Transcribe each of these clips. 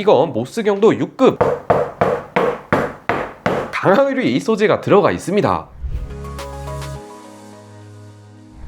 이건 모스경도 6급 강화유리 소재가 들어가 있습니다.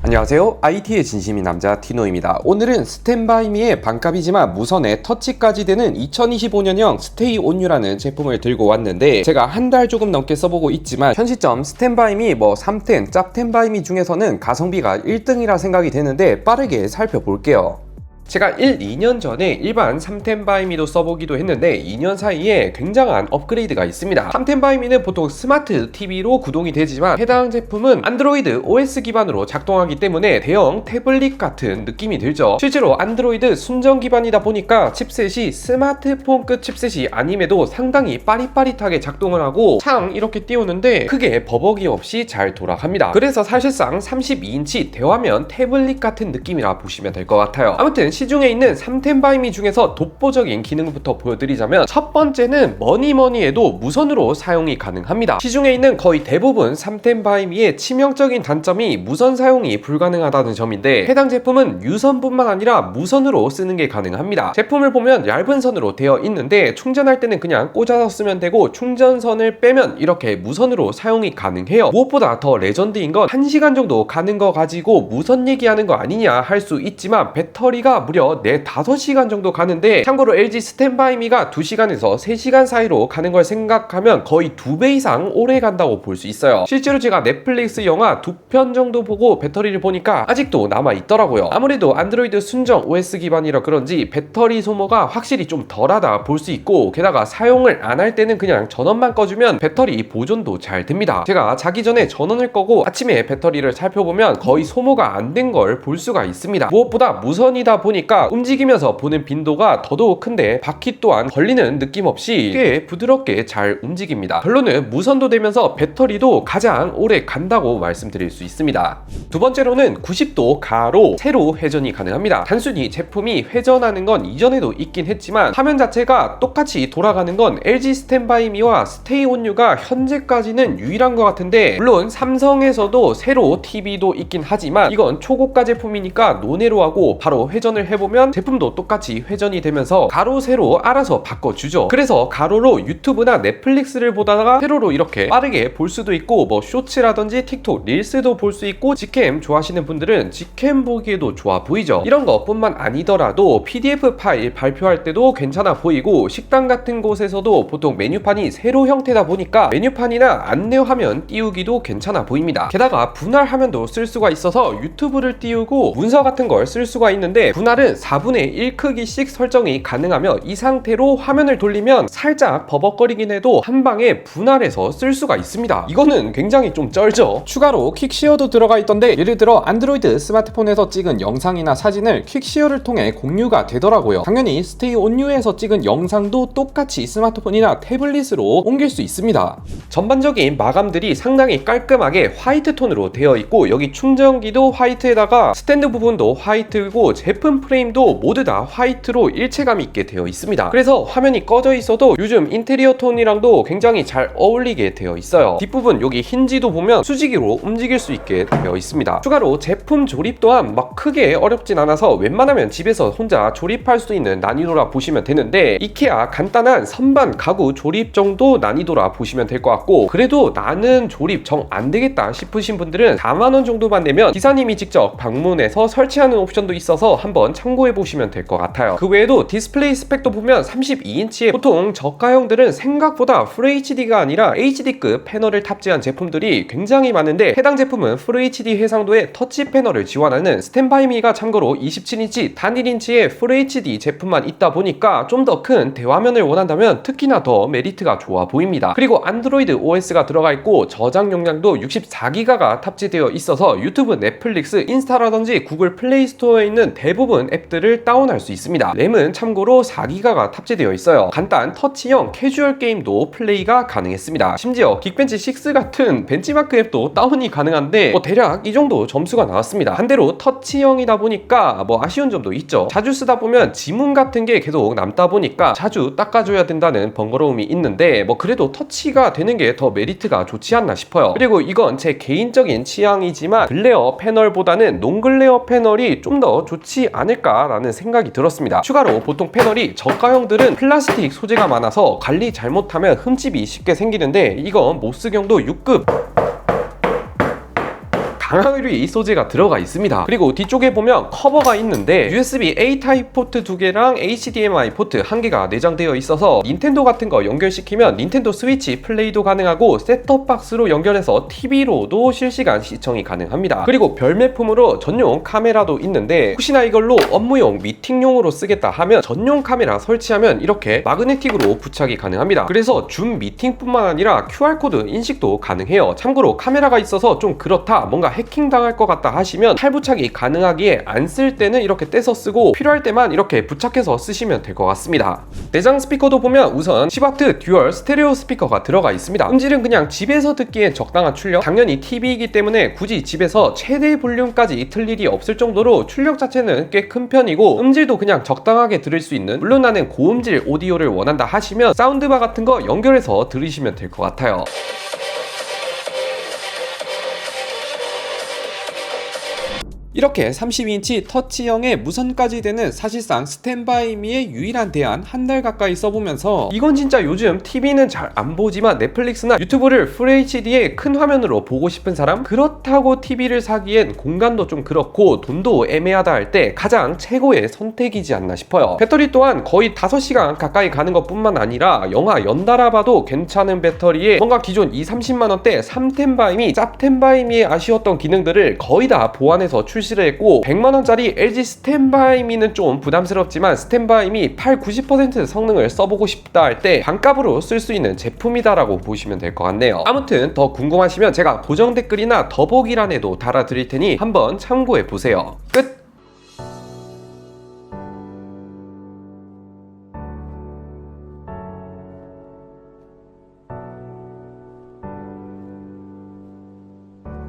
안녕하세요. IT의 진심인 남자 티노입니다. 오늘은 스탠바이미의 반값이지만 무선에 터치까지 되는 2025년형 스테이 온유라는 제품을 들고 왔는데 제가 한 달 조금 넘게 써보고 있지만 현 시점 스탠바이미 뭐 3텐, 짭텐바이미 중에서는 가성비가 1등이라 생각이 되는데 빠르게 살펴볼게요. 제가 1, 2년 전에 일반 3텐 바이미도 써보기도 했는데 2년 사이에 굉장한 업그레이드가 있습니다. 3텐 바이미는 보통 스마트 TV로 구동이 되지만 해당 제품은 안드로이드 OS 기반으로 작동하기 때문에 대형 태블릿 같은 느낌이 들죠. 실제로 안드로이드 순정 기반이다 보니까 칩셋이 스마트폰급 칩셋이 아님에도 상당히 빠릿빠릿하게 작동을 하고 창 이렇게 띄우는데 크게 버벅이 없이 잘 돌아갑니다. 그래서 사실상 32인치 대화면 태블릿 같은 느낌이라 보시면 될 것 같아요. 아무튼 시중에 있는 3텐바이미 중에서 독보적인 기능부터 보여드리자면 첫 번째는 뭐니뭐니 해도 무선으로 사용이 가능합니다. 시중에 있는 거의 대부분 3텐바이미의 치명적인 단점이 무선 사용이 불가능하다는 점인데 해당 제품은 유선뿐만 아니라 무선으로 쓰는 게 가능합니다. 제품을 보면 얇은 선으로 되어 있는데 충전할 때는 그냥 꽂아서 쓰면 되고 충전선을 빼면 이렇게 무선으로 사용이 가능해요. 무엇보다 더 레전드인 건 1시간 정도 가는 거 가지고 무선 얘기하는 거 아니냐 할 수 있지만 배터리가 무려 4, 5시간 정도 가는데 참고로 LG 스탠바이미가 2시간에서 3시간 사이로 가는 걸 생각하면 거의 2배 이상 오래 간다고 볼 수 있어요. 실제로 제가 넷플릭스 영화 두 편 정도 보고 배터리를 보니까 아직도 남아 있더라고요. 아무래도 안드로이드 순정 OS 기반이라 그런지 배터리 소모가 확실히 좀 덜하다 볼 수 있고 게다가 사용을 안 할 때는 그냥 전원만 꺼주면 배터리 보존도 잘 됩니다. 제가 자기 전에 전원을 꺼고 아침에 배터리를 살펴보면 거의 소모가 안 된 걸 볼 수가 있습니다. 무엇보다 무선이다 보니 까 움직이면서 보는 빈도가 더더욱 큰데 바퀴 또한 걸리는 느낌 없이 꽤 부드럽게 잘 움직입니다. 결론은 무선도 되면서 배터리도 가장 오래 간다고 말씀드릴 수 있습니다. 두 번째로는 90도 가로 세로 회전이 가능합니다. 단순히 제품이 회전하는 건 이전에도 있긴 했지만 화면 자체가 똑같이 돌아가는 건 LG 스탠바이미와 스테이 온유가 현재까지는 유일한 것 같은데 물론 삼성에서도 세로 TV도 있긴 하지만 이건 초고가 제품이니까 노네로 하고 바로 회전을 해보면 제품도 똑같이 회전이 되면서 가로 세로 알아서 바꿔주죠. 그래서 가로로 유튜브나 넷플릭스를 보다가 세로로 이렇게 빠르게 볼 수도 있고 뭐 쇼츠라든지 틱톡 릴스도 볼 수 있고 직캠 좋아하시는 분들은 직캠 보기에도 좋아 보이죠. 이런 것뿐만 아니더라도 PDF 파일 발표할 때도 괜찮아 보이고 식당 같은 곳에서도 보통 메뉴판이 세로 형태다 보니까 메뉴판이나 안내 화면 띄우기도 괜찮아 보입니다. 게다가 분할 화면도 쓸 수가 있어서 유튜브를 띄우고 문서 같은 걸 쓸 수가 있는데 분할 은 4분의 1 크기씩 설정이 가능하며 이 상태로 화면을 돌리면 살짝 버벅거리긴 해도 한 방에 분할해서 쓸 수가 있습니다. 이거는 굉장히 좀 쩔죠. 추가로 퀵시어도 들어가 있던데 예를 들어 안드로이드 스마트폰에서 찍은 영상이나 사진을 퀵시어를 통해 공유가 되더라고요. 당연히 스테이 온유에서 찍은 영상도 똑같이 스마트폰이나 태블릿으로 옮길 수 있습니다. 전반적인 마감들이 상당히 깔끔하게 화이트 톤으로 되어 있고 여기 충전기도 화이트에다가 스탠드 부분도 화이트고 제품 프레임도 모두 다 화이트로 일체감 있게 되어 있습니다. 그래서 화면이 꺼져 있어도 요즘 인테리어 톤이랑도 굉장히 잘 어울리게 되어 있어요. 뒷부분 여기 힌지도 보면 수직으로 움직일 수 있게 되어 있습니다. 추가로 제품 조립 또한 막 크게 어렵진 않아서 웬만하면 집에서 혼자 조립할 수 있는 난이도라 보시면 되는데 이케아 간단한 선반 가구 조립 정도 난이도라 보시면 될 것 같고 그래도 나는 조립 정 안 되겠다 싶으신 분들은 4만원 정도만 내면 기사님이 직접 방문해서 설치하는 옵션도 있어서 한번 참고해 보시면 될 것 같아요. 그 외에도 디스플레이 스펙도 보면 32인치에 보통 저가형들은 생각보다 FHD가 아니라 HD급 패널을 탑재한 제품들이 굉장히 많은데 해당 제품은 FHD 해상도의 터치 패널을 지원하는 스탠바이미가 참고로 27인치 단일 인치의 FHD 제품만 있다 보니까 좀 더 큰 대화면을 원한다면 특히나 더 메리트가 좋아 보입니다. 그리고 안드로이드 OS가 들어가 있고 저장 용량도 64기가가 탑재되어 있어서 유튜브, 넷플릭스, 인스타라든지 구글 플레이 스토어에 있는 대부분 앱들을 다운할 수 있습니다. 램은 참고로 4기가가 탑재되어 있어요. 간단 터치형 캐주얼 게임도 플레이가 가능했습니다. 심지어 긱벤치 6 같은 벤치마크 앱도 다운이 가능한데 뭐 대략 이 정도 점수가 나왔습니다. 반대로 터치형이다 보니까 뭐 아쉬운 점도 있죠. 자주 쓰다 보면 지문 같은 게 계속 남다 보니까 자주 닦아줘야 된다는 번거로움이 있는데 뭐 그래도 터치가 되는 게 더 메리트가 좋지 않나 싶어요. 그리고 이건 제 개인적인 취향이지만 글레어 패널보다는 논글레어 패널이 좀 더 좋지 않 을까라는 생각이 들었습니다. 추가로 보통 패널이 저가형들은 플라스틱 소재가 많아서 관리 잘못하면 흠집이 쉽게 생기는데 이건 모스경도 6급 이 소재가 들어가 있습니다. 그리고 뒤쪽에 보면 커버가 있는데 USB A 타입 포트 두 개랑 HDMI 포트 한 개가 내장되어 있어서 닌텐도 같은 거 연결시키면 닌텐도 스위치 플레이도 가능하고 셋톱 박스로 연결해서 TV로도 실시간 시청이 가능합니다. 그리고 별매품으로 전용 카메라도 있는데 혹시나 이걸로 업무용 미팅용으로 쓰겠다 하면 전용 카메라 설치하면 이렇게 마그네틱으로 부착이 가능합니다. 그래서 줌 미팅뿐만 아니라 QR코드 인식도 가능해요. 참고로 카메라가 있어서 좀 그렇다 뭔가 해킹 당할 것 같다 하시면 탈부착이 가능하기에 안 쓸 때는 이렇게 떼서 쓰고 필요할 때만 이렇게 부착해서 쓰시면 될 것 같습니다. 내장 스피커도 보면 우선 10W 듀얼 스테레오 스피커가 들어가 있습니다. 음질은 그냥 집에서 듣기에 적당한 출력. 당연히 TV이기 때문에 굳이 집에서 최대 볼륨까지 틀 일이 없을 정도로 출력 자체는 꽤 큰 편이고 음질도 그냥 적당하게 들을 수 있는 물론 나는 고음질 오디오를 원한다 하시면 사운드바 같은 거 연결해서 들으시면 될 것 같아요. 이렇게 32인치 터치형의 무선까지 되는 사실상 스탠바이미의 유일한 대안 한 달 가까이 써보면서 이건 진짜 요즘 TV는 잘 안 보지만 넷플릭스나 유튜브를 FHD의 큰 화면으로 보고 싶은 사람? 그렇다고 TV를 사기엔 공간도 좀 그렇고 돈도 애매하다 할 때 가장 최고의 선택이지 않나 싶어요. 배터리 또한 거의 5시간 가까이 가는 것 뿐만 아니라 영화 연달아 봐도 괜찮은 배터리에 뭔가 기존 2, 30만원대 3텐바이미 짭텐바이미의 아쉬웠던 기능들을 거의 다 보완해서 출시를 했고 100만원짜리 LG 스탠바이미는 좀 부담스럽지만 스탠바이미 8, 90% 성능을 써보고 싶다 할 때 반값으로 쓸 수 있는 제품이다라고 보시면 될 것 같네요 아무튼 더 궁금하시면 제가 고정 댓글이나 더보기란에도 달아드릴 테니 한번 참고해 보세요 끝!